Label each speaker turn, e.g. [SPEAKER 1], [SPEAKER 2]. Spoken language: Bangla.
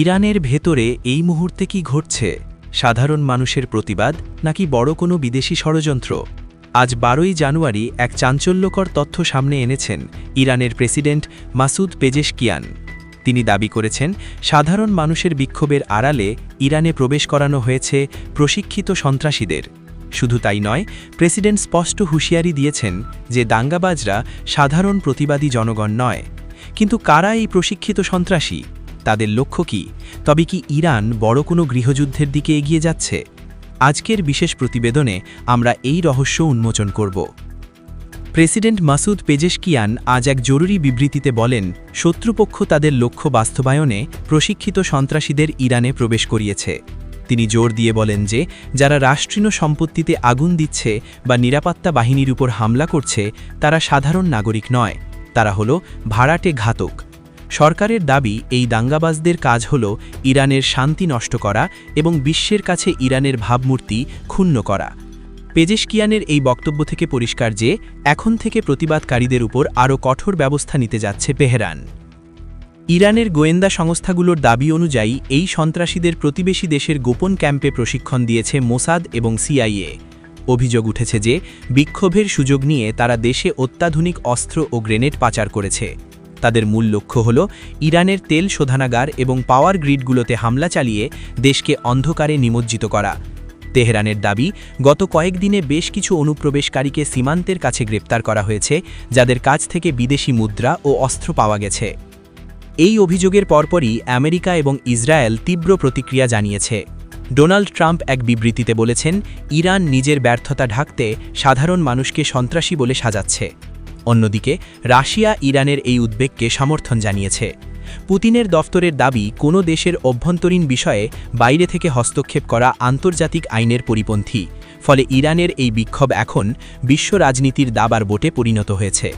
[SPEAKER 1] ইরানের ভেতরে এই মুহূর্তে কি ঘটছে? সাধারণ মানুষের প্রতিবাদ নাকি বড় কোনো বিদেশি ষড়যন্ত্র? আজ বারোই জানুয়ারি এক চাঞ্চল্যকর তথ্য সামনে এনেছেন ইরানের প্রেসিডেন্ট মাসুদ পেজেশকিয়ান। তিনি দাবি করেছেন, সাধারণ মানুষের বিক্ষোভের আড়ালে ইরানে প্রবেশ করানো হয়েছে প্রশিক্ষিত সন্ত্রাসীদের। শুধু তাই নয়, প্রেসিডেন্ট স্পষ্ট হুঁশিয়ারি দিয়েছেন যে দাঙ্গাবাজরা সাধারণ প্রতিবাদী জনগণ নয়। কিন্তু কারা এই প্রশিক্ষিত সন্ত্রাসী? তাদের লক্ষ্য কি? তবে কি ইরান বড় কোনো গৃহযুদ্ধের দিকে এগিয়ে যাচ্ছে? আজকের বিশেষ প্রতিবেদনে আমরা এই রহস্য উন্মোচন করব। প্রেসিডেন্ট মাসুদ পেজেশকিয়ান আজ এক জরুরি বিবৃতিতে বলেন, শত্রুপক্ষ তাদের লক্ষ্য বাস্তবায়নে প্রশিক্ষিত সন্ত্রাসীদের ইরানে প্রবেশ করিয়েছে। তিনি জোর দিয়ে বলেন যে, যারা রাষ্ট্রীয় সম্পত্তিতে আগুন দিচ্ছে বা নিরাপত্তা বাহিনীর উপর হামলা করছে, তারা সাধারণ নাগরিক নয়। তারা হল ভাড়াটে ঘাতক। সরকারের দাবি এই দাঙ্গাবাজদের কাজ হল ইরানের শান্তি নষ্ট করা এবং বিশ্বের কাছে ইরানের ভাবমূর্তি ক্ষুণ্ণ করা। পেজেশকিয়ানের এই বক্তব্য থেকে পরিষ্কার যে, এখন থেকে প্রতিবাদকারীদের উপর আরও কঠোর ব্যবস্থা নিতে যাচ্ছে পেহরান ইরানের গোয়েন্দা সংস্থাগুলোর দাবি অনুযায়ী এই সন্ত্রাসীদের প্রতিবেশী দেশের গোপন ক্যাম্পে প্রশিক্ষণ দিয়েছে মোসাদ এবং সিআইএ। অভিযোগ উঠেছে যে, বিক্ষোভের সুযোগ নিয়ে তারা দেশে অত্যাধুনিক অস্ত্র ও গ্রেনেড পাচার করেছে। তাদের মূল লক্ষ্য হল ইরানের তেল শোধানাগার এবং পাওয়ার গ্রিডগুলোতে হামলা চালিয়ে দেশকে অন্ধকারে নিমজ্জিত করা। তেহরানের দাবি, গত কয়েকদিনে বেশ কিছু অনুপ্রবেশকারীকে সীমান্তের কাছে গ্রেপ্তার করা হয়েছে, যাদের কাছ থেকে বিদেশি মুদ্রা ও অস্ত্র পাওয়া গেছে। এই অভিযোগের পরপরই আমেরিকা এবং ইসরায়েল তীব্র প্রতিক্রিয়া জানিয়েছে। ডোনাল্ড ট্রাম্প এক বিবৃতিতে বলেছেন, ইরান নিজের ব্যর্থতা ঢাকতে সাধারণ মানুষকে সন্ত্রাসী বলে সাজাচ্ছে। অন্যদিকে, রাশিয়া ইরানের এই উদ্বেগকে সমর্থন জানিয়েছে। পুতিনের দফতরের দাবি, কোনো দেশের অভ্যন্তরীণ বিষয়ে বাইরে থেকে হস্তক্ষেপ করা আন্তর্জাতিক আইনের পরিপন্থী, ফলে ইরানের এই বিক্ষোভ এখন বিশ্ব রাজনীতির দাবার বোটে পরিণত হয়েছে।